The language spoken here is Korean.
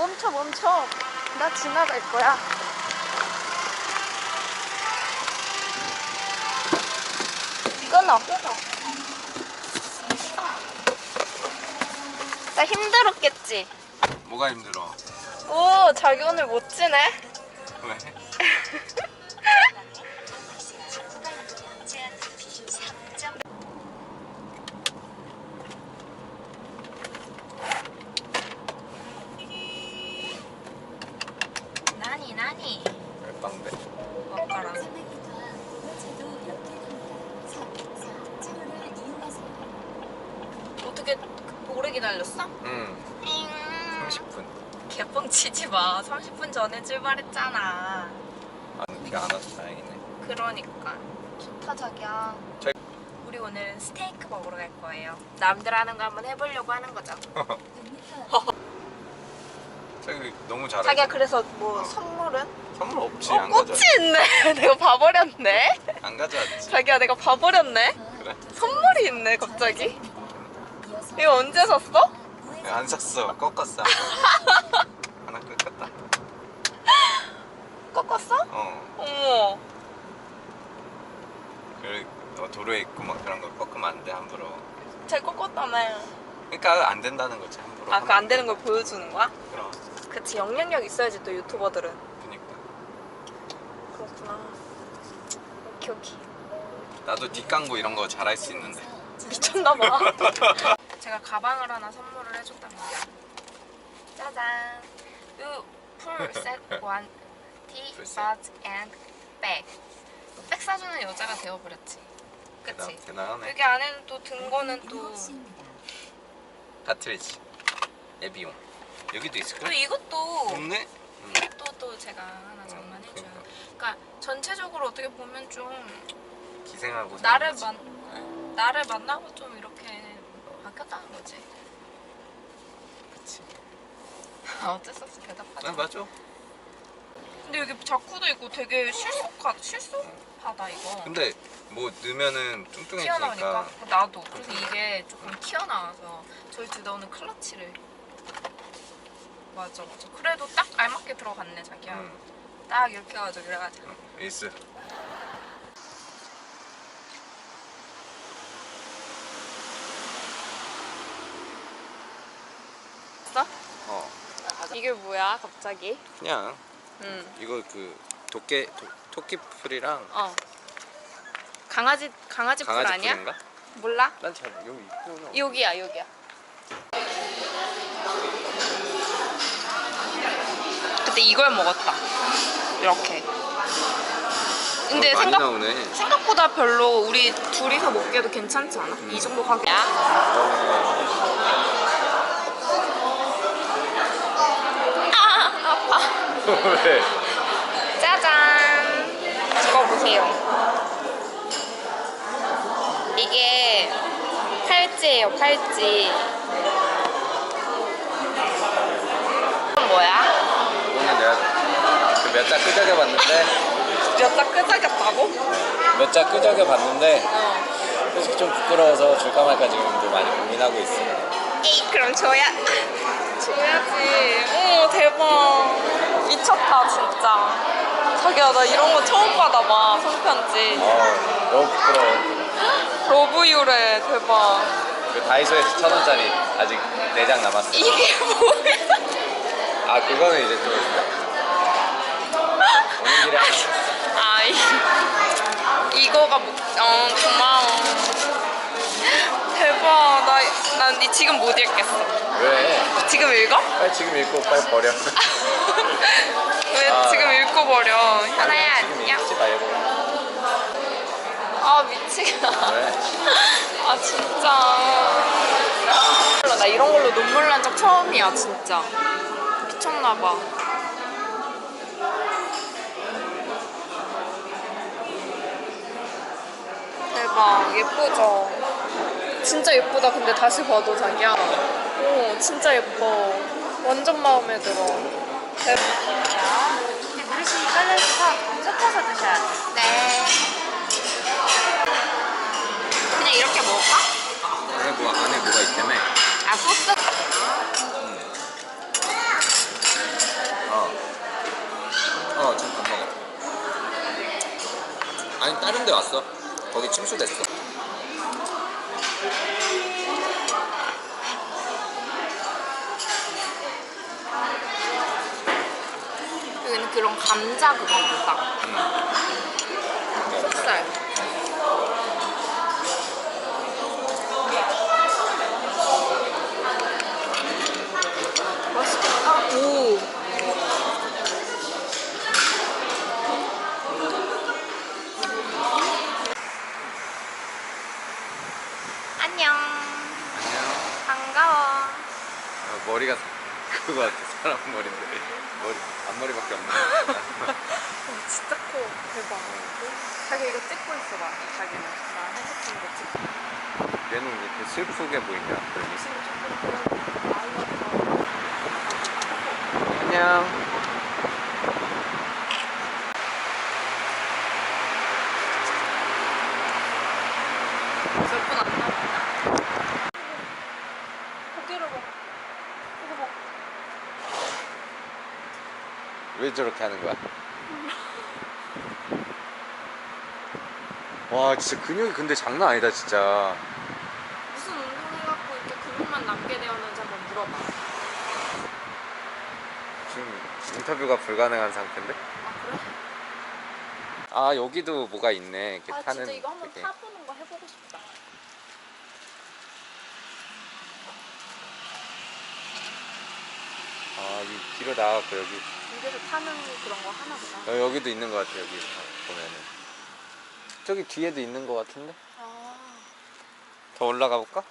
멈춰 멈춰. 나 지나갈 거야. 끊어. 나 힘들었겠지? 뭐가 힘들어? 오 자기 오늘 멋지네 왜? 오래 기다렸어? 응. 30분. 개뻥 치지 마 30분 전에 출발했잖아 아, 비가 안 와서 다행이네. 그러니까 좋다 자기야 저- 우리 오늘 스테이크 먹으러 갈 거예요 남들 하는 거 한번 해보려고 하는 거죠 저기 너무 잘해. 자기야 그래서 뭐 선물은? 선물 없지. 어 안 꽃이 가져왔지. 있네 내가 봐버렸네 안 가져왔지. 자기야 내가 봐버렸네 그래? 선물이 있네 갑자기 이거 언제 샀어? 야, 안 샀어. 꺾었어. 하나 꺾었다. 꺾었어? 어. 어머 그래, 너 도로에 있고 막 그런 거 꺾으면 안 돼, 함부로. 잘 꺾었다며 그러니까 안 된다는 거지, 함부로. 아 그 안 되는 걸 보여주는 거야? 그럼. 그치 영향력 있어야지 또 유튜버들은 그니까. 그렇구나 오케이 오케이 나도 뒷광고 이런 거 잘할 수 있는데. 미쳤나봐 제가 가방을 하나 선물을 해줬답니다 짜잔 풀셋 원, 티. 바지 앤 백. 백 사주는 여자가 되어버렸지 그치? 대단. 여기 안에는 또 든 거는 또 가트리지. 예비용. 여기도 있을 또? 이것도 없네? 응. 또또 제가 하나 장만해줘요 그러니까 전체적으로 어떻게 보면 좀 기생하고 나를. 만 나를 만나고 좀 바뀌었다는 거지. 그치. 어쩔 수 없이 대답하자. 아, 맞아. 근데 여기 자쿠도 있고 되게 실속하 실속하다 이거. 근데 뭐 넣으면은 뚱뚱해지니까 튀어나오니까 나도 그래서 이게 조금 튀어나와서 저희 둘 다 오늘 클러치를 맞아 맞아 그래도 딱 알맞게 들어갔네 자기야 응, 딱 이렇게 해가지고 그래가지고 응, 에이스 이게 뭐야 갑자기? 그냥 응. 이거 그 도깨 도, 토끼풀이랑 어. 강아지 강아지 풀 강아지 아니야? 풀인가? 몰라? 난잘 여기 있구나 여기야 여기야 그때 이걸 먹었다 이렇게 근데 많이 생각, 나오네 생각보다 별로 우리 둘이서 먹기에도 괜찮지 않아? 이 정도 가격이야? 아 아파 왜? 짜잔. 저거 보세요. 이게 팔찌예요 팔찌. 이건 뭐야? 오늘 내가 그몇자 끄적여 봤는데. 몇자 끄적였다고? 몇 자 끄적여 봤는데. 어. 솔직히 좀 부끄러워서 줄까 말까 지금 도 많이 고민하고 있어 에이 그럼 줘야 줘야지. 오 대박. 미쳤다 진짜. 자기야 나 이런 거 처음 받아봐 손편지. 어 너무 부끄러워. 러브유래 대박. 그 다이소에서 천 원짜리 아직 네 장 남았어. 이게 뭐야? 아 그거는 이제 또 오는 길에 아, 이, 이거가 뭐, 어, 고마워. 대박. 나, 난니 지금 못 읽겠어. 왜? 지금 읽어? 빨리 지금 읽고 빨리 버려 왜 아. 지금 읽고 버려? 하나야, 지금 안녕. 읽지 말고 아, 미치겠다. 왜? 아, 진짜. 나 이런 걸로 눈물 난 적 처음이야, 진짜. 미쳤나봐. 대박, 예쁘죠? 진짜 예쁘다 근데 다시 봐도 자기야 오 진짜 예뻐 완전 마음에 들어 근데 물심이 깔려있어서 섞어서 드셔야 돼. 네. 그냥 이렇게 먹을까? 안에 뭐 안에 뭐가 있다며? 아, 소스? 음. 어... 어... 잠깐만 아니 다른 데 왔어. 거기 침수됐어. 여기는 그런 감자 그거 보다. 음. 그거 같아 사람 머리인데 머리 앞머리밖에 없네 와, 진짜 커. 대박. 자기 이거 찍고 있어 봐. 자기는. 나 핸드폰 거 찍고. 얘는 왜 이렇게 슬프게 보이냐 안녕 몇분 안 남았다. 고기를 먹. 이거 먹. 왜 저렇게 하는 거야? 와 진짜 근육이 근데 장난 아니다 진짜 무슨 운동해갖고 이렇게 근육만 남게 되었는지 한번 물어봐. 지금 인터뷰가 불가능한 상태인데? 아 그래? 아 여기도 뭐가 있네 이렇게 아 타는 진짜 이거 한번. 타보는 거 해보고 싶다. 아이 뒤로 나가고 여기. 입에서 타는 그런 거 하나 보다. 어, 여기도 있는 것 같아 여기. 보면은. 저기 뒤에도 있는 것 같은데? 아. 더 올라가 볼까?